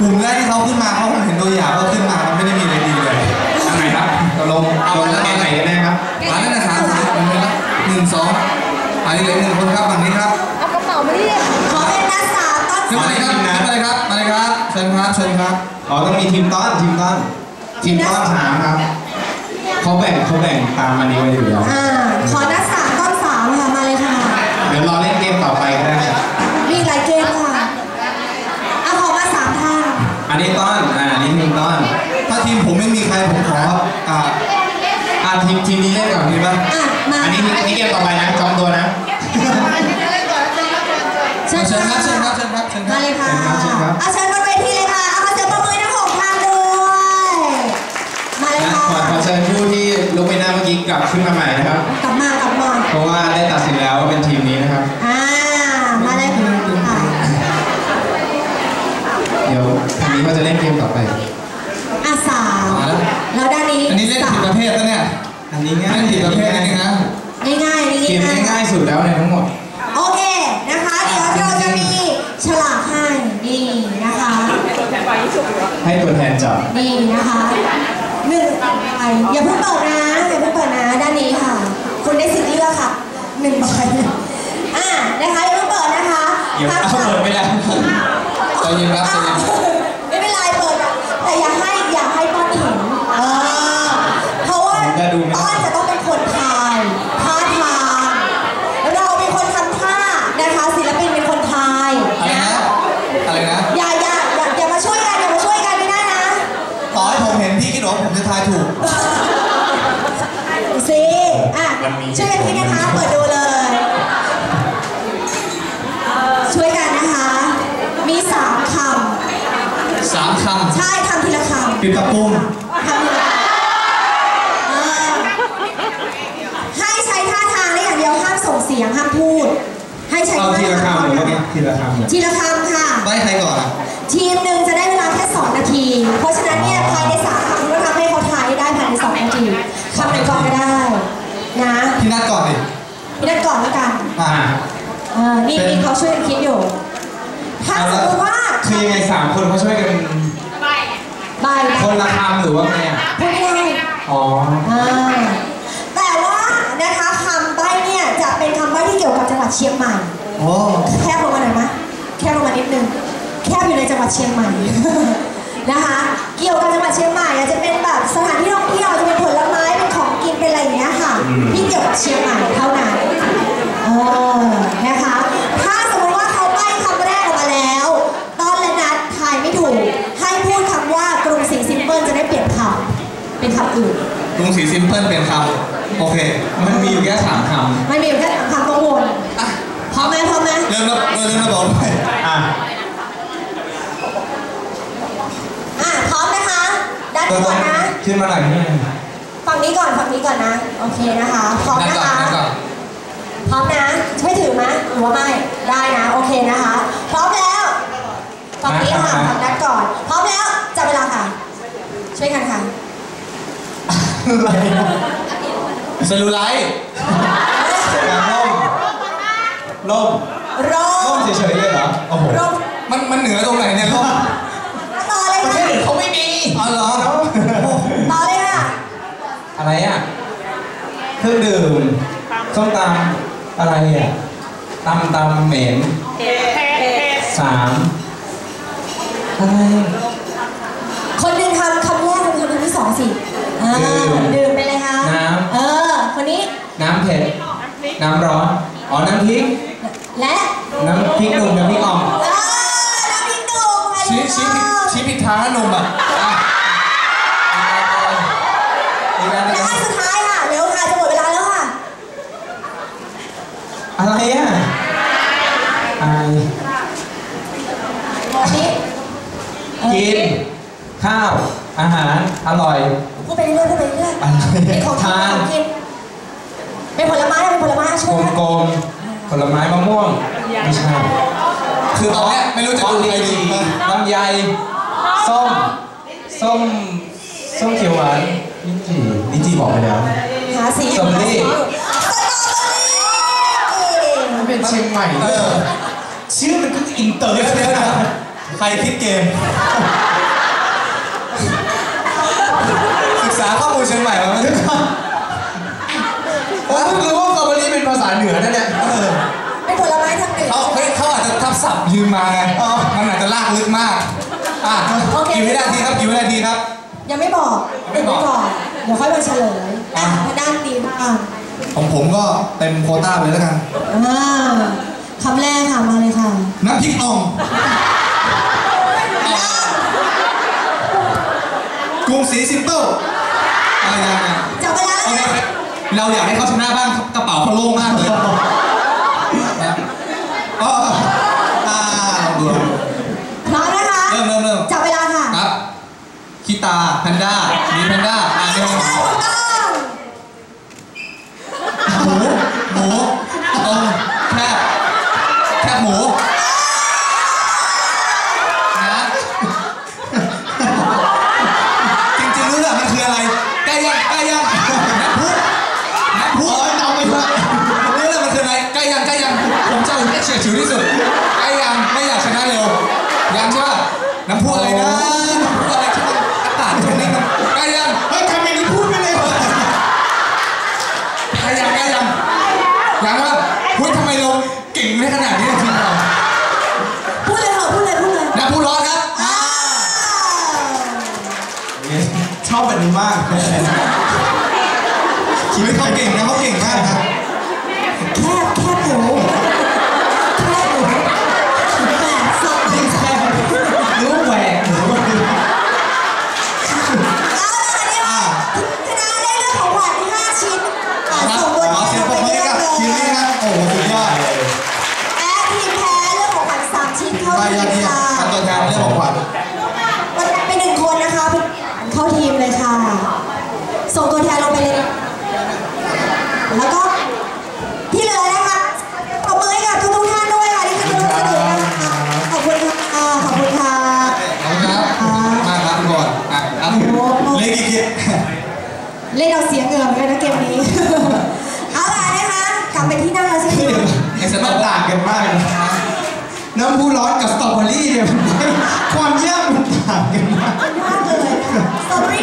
กลุ่มแรกที่เขาขึ้นมาเขาคงเห็นตัวอย่างเขาขึ้นมามันไม่ได้มีอะไรดีเลยอันไหนครับตกลงเอาแล้วไหนกันแน่ครับมาแล้วนะครับหนึ่งสองอันนี้เหลือหนึ่งคนครับฝั่งนี้ครับเอากระเป๋ามาดิขอเป็นนักสาวต้นขึ้นมาเลยครับขึ้นมาเลยครับมาเลยครับเชิญครับเชิญครับอ๋อต้องมีทีมต้อนทีมต้อนทีมต้อนสามครับเขาแบ่งเขาแบ่งตามอันนี้ไว้อยู่แล้วอ่าขอนักสาวต้น นนี้ต้อนอ่าอันนี้ทีมต้อน ถ้าทีมผมไม่มีใครผมขออ่าอ่าทีมทีมนี้เล่นก่อนดีป่ะอะมา อันนี้อันนี้เกมต่อไปนะจองตัวนะเชิญเชิญครับเชิญครับเชิญครับเชิญครัมาบเลยค่ะเชิญครับเอาเชิญบนเวที เดี๋ยวทีมนี้ก็จะเล่นเกมต่อไปอาสาวมาแล้ว แล้วด้านนี้อันนี้เล่นผิดประเภทแล้วเนี่ยอันนี้ง่ายเล่นผิดประเภทนิดนึงนะง่ายๆนี่เกมง่ายง่ายๆสุดแล้วในทั้งหมด ๆโอเคนะคะเดี๋ยวเราจะมีฉลากให้นี่นะคะ ให้ตัวแทนจับนี่นะคะหนึ่งใบอย่าเพิ่งเปิดนะอย่าเพิ่งเปิดนะด้านนี้ค่ะ คุณได้สิทธิ์เลือกค่ะหนึ่งใบอะนะคะอย่าเพิ่งเปิดนะคะเดี๋ยวห้ามเอาเปิดไม่ได้ใจ เย็นครับใจเย็นไม่เป็นไรเปิดอะแต่อย่าให้อย่าให้ต้อนเห็นเออเพราะว่าต้อนจะต้องเป็นคนทายท่าทางเราเป็นคนทำท่านะคะศิลปินเป็นคนทายอะไรนะอะไรนะอย่าอย่าอย่าอย่ามาช่วยกันอย่ามาช่วยกันไม่ได้นะต่อให้ผมเห็นพี่คิดว่าผมจะทายถูกสิอะช่วยกันคิดนะคะ เปิดดูเลย ช่วยกันนะคะ มีสามค สาม คำใช่คำทีละคำปิดตะปุ้มำคำทีละเออให้ใช้ท่าทางได้อย่างเดียวห้ามส่งเสียงห้ามพูด ให้ใช้เอาท่าทีละทางคำหรือว่าไงทีละคำเนี่ยทีละคำค่ะได้ใครก่อนอะทีมหนึ่งจะได้เวลาแค่2นาที เพราะฉะนั้นเนี่ยภายในสามคำคุณก็ทำให้เขาทายได้ภายใน2นาทีคำไหนก่อนก็ได้นะพี่นัดก่อนดิพี่นัดก่อนแล้วกันอ่าเออนี่เป็นนี่เขาช่วยกันคิดอยู่ ถ้าสมมติว่า คือยังไงสามคนเขาช่วยกันใบาย คนละคำหรือว่าไงอะพูดไม่ได้อ๋อ อ่าแต่ว่านะคะคำใบ้เนี่ยจะเป็นคำใบ้ที่เกี่ยวกับจังหวัดเชียงใหม่ โอ้แคบลงมาหน่อยไหมแคบลงมานิดนึง แคบอยู่ในจังหวัดเชียงใหม่ นะคะ เกี่ยวกับจังหวัดเชียงใหม่อาจจะเป็นแบบสถานที่ท่องเที่ยวจะเป็นผลไม้เป็นของกินเป็นอะไรอย่างเงี้ยค่ะ ที่เกี่ยวกับเชียงใหม่เท่านั้นเออนะคะ ถ้าสมมติว่าเขาใบ้คำแรกออกมาแล้วตอนและนัดทายไม่ถูก ให้พูดคำว่ากรุงศรีซิมเปิลจะได้เปลี่ยนคำ เป็นคำอื่นลุงสีซิมเพิลเป็นคำโอเค มันมีอยู่แค่สามคไม่มีอยู่แค่คำกังวลอะพร้อมไหมพร้อมไหมเริ่มแล้วเริ่มแล้วบอกด้วยำอะอะพร้อมนะคะด้านนี้ก่อนนะขึ้นมาหน่อยนี่ฝั่งนี้ก่อนฝั่งนี้ก่อนนะ โอเคนะคะพร้อมนัดนะก่อนคะนัดก่อนพร้อมนะช่วยถือไหมหรือว่าไม่ได้นะ โอเคนะคะ พร้อมแล้วฝั่งนี้ค่ะฝั่งนัดก่อน พร้อมแล้วจับเวลาค่ะ ช่วยกันค่ะ อะไรนะเซลลูไลท์กางร่มร่มรอร่มเฉยๆเลยเหรอ โอ้โหรอมันมันเหนือตรงไหนเนี่ยลูกต่อเลยประเทค่ะศอื่นเขาไม่มี อ๋อเหรอ ต่อเลยค่ะอะไรอะ เครื่องดื่มส้มตำอะไรอะตำตำเหม็นสามอะไร ดื่มไปเลยค่ะเออคนนี้ น้ำเผ็ด น้ำร้อน อ๋อ น้ำพริก และ น้ำพริกหนุ่มน้ำพริกอ่อมเออน้ำพริกหนุ่มค่ะชี้ชี้ผิดชี้ผิดทางนะหนุ่มอะอะอีกอันหนึและงอันสุดท้ายค่ะเร็วค่ะจะหมดเวลาแล้วค่ะอะไรอะไออันนี้เออกิน ข้าว อาหารอร่อยพูดไปเรื่อยๆพูดไปเรื่อยอะไรๆเป็นของทานกินเป็นผลไม้นะเป็นผลไม้อะช่กวยลมนะกลมผลไม้มะม่วงไม่ใช่คือตอนเนี้ยไม่รู้จะดูใครดีลำไยส้มส้มส้มเขียวหวานลิ้นจี่ลิ้นจี่บอกไปแล้วหาสีสตรอเบอรี่สตรอเบอรี่มันเป็นเชียงใหม่เออชื่อมันก็อินเตอร์เดี๋ยวเดี๋ยวเดี๋ยวใครคิดเกม ศัพท์ยืมมาไงมันอาจจะลากลึกมากอะโอเค กี่วินาทีครับกี่วินาทีครับ ยังไม่บอกยังไม่บอกเดี๋ยวค่อยมาเฉลยอะอะทางด้านดีบ้างของผมก็เต็มโควต้าไปเลยแล้วกันอ่าคำแรกค่ะมาเลยค่ะน้ำพริกอ่อง กรุงศรีซิมเปิลอะไรยังไงจับเวลาโอแล้วเคนะเราอยากให้เขาชนะบ้างกระเป๋าเขาโล่งมากเลยนะอ๋ออ่าลองดูลองดู พร้อมนะคะ เริ่มเริ่มเริ่ม จับเวลาค่ะ ครับคิตา แพนด้ามีแพนด้าอ่านเร็วถูกต้องหมูหมูตรงแคบแคบหมูนะจริงๆรู้แหละมันคืออะไรใกล้ยังใกล้ยังน้ำพุน้ำพุอ๋อเอาไปละรู้แล้วมันคืออะไรใกล้ยังใกล้ยังผมจะเอาให้เฉียดฉิวที่สุดใกล้ ชีวิตเขาเก่งนะเขาเก่งมากนะแคบแคบหมูแคบหมูแหมสับแค่รู้แหวกหรือว่าเอาละเนี่ยอ่าชนะได้เรื่องของขวัญห้าชิ้นอะครับส่งตัวขอเสียนงปรไปบมือให้กับเลยทีมนี้ครับโอ้โหสุดยอดและทีมแพ้เรื่องของขวัญสามชิ้นเข้าไปทียอดมเยี่ยมค่ะ ทำตัวแทนเรื่องของขวัญ เป็นหนึ่งคนนะคะเป็นเข้าทีมเลยค่ะ ส่งตัวแทนลงไปเลย แล้วก็ที่เหลือนะคะขอบคุณทุกท่านด้วยค่ะที่ขึ้นมาวมสนุขอบคุณค่ะขอบคุณค่ะเอาครับมาครับก่อนเล่นอีกเล่นเอาเสียเหงื่อเหมือนกันนะเกมนี้ เอาล่ะนะคะกลับไปที่นั่งแล้วสิคือเดี๋ไอ้สมัต่างกันมากเลยนะน้ำผู้ร้อนกับสตรอเบอรี่เนี่ยความยากมันต่างกันมากมากเลยสตรอเบอรี่